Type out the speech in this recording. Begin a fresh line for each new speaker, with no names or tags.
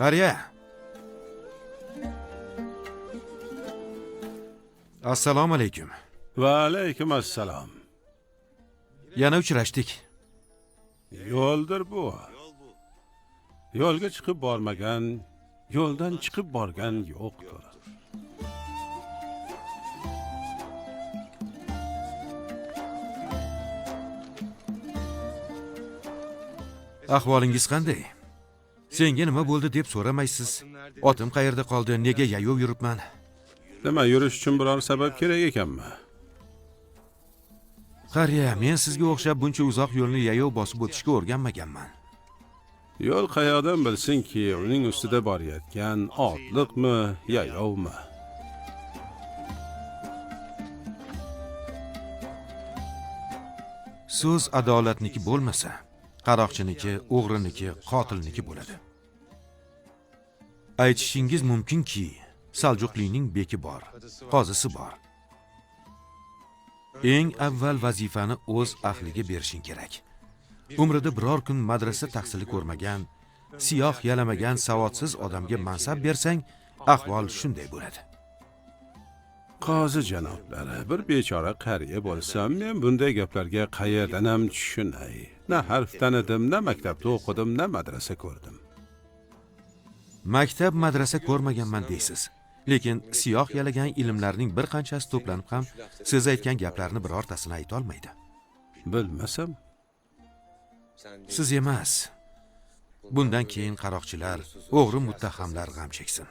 qariya assalomu alaykum
va alaykum assalom
yana uchrashdik
yo'ldir bu. Yo'lga chiqib bormagan yo'ldan chiqib borgan yo'qdir
ahvolingiz qanday senga nima bo'ldi deb so'ramaysiz. Otim qayerda qoldi? Nega yayov yuribman?
Nima yurish uchun biror sabab kerak ekanmi?
Qariya men sizga o'xshab buncha uzoq yo'lni yayov bosib o'tishga o'rganmaganman.
Yo'l qayoqdan bilsinki uning ustida borayotgan otliqmi yayovmi?
So'z adolatniki bo'lmasa qaroqchiniki o'g'riniki qotilniki bo'ladi aytishingiz mumkinki saljuqlining beki bor qozisi bor. Eng avval vazifani o'z ahliga berishing kerak. Umrida biror kun madrasa tahsili ko'rmagan siyoh yalamagan savodsiz odamga mansab bersang ahvol shunday bo'ladi.
Qozi janoblari bir bechora qariya bo'lsam men bunday gaplarga qayerdan ham tushunay? Na harf tanidim na maktabda o'qidim na madrasa ko'rdim.
Maktab madrasa ko'rmaganman deysiz. Lekin siyoh yalagan ilmlarning bir qanchasi to'planib ham siz aytgan gaplarni birortasini aytolmaydi
bilmasam?
Siz emas. Bundan keyin qaroqchilar o'g'ri muttahamlar g'am cheksin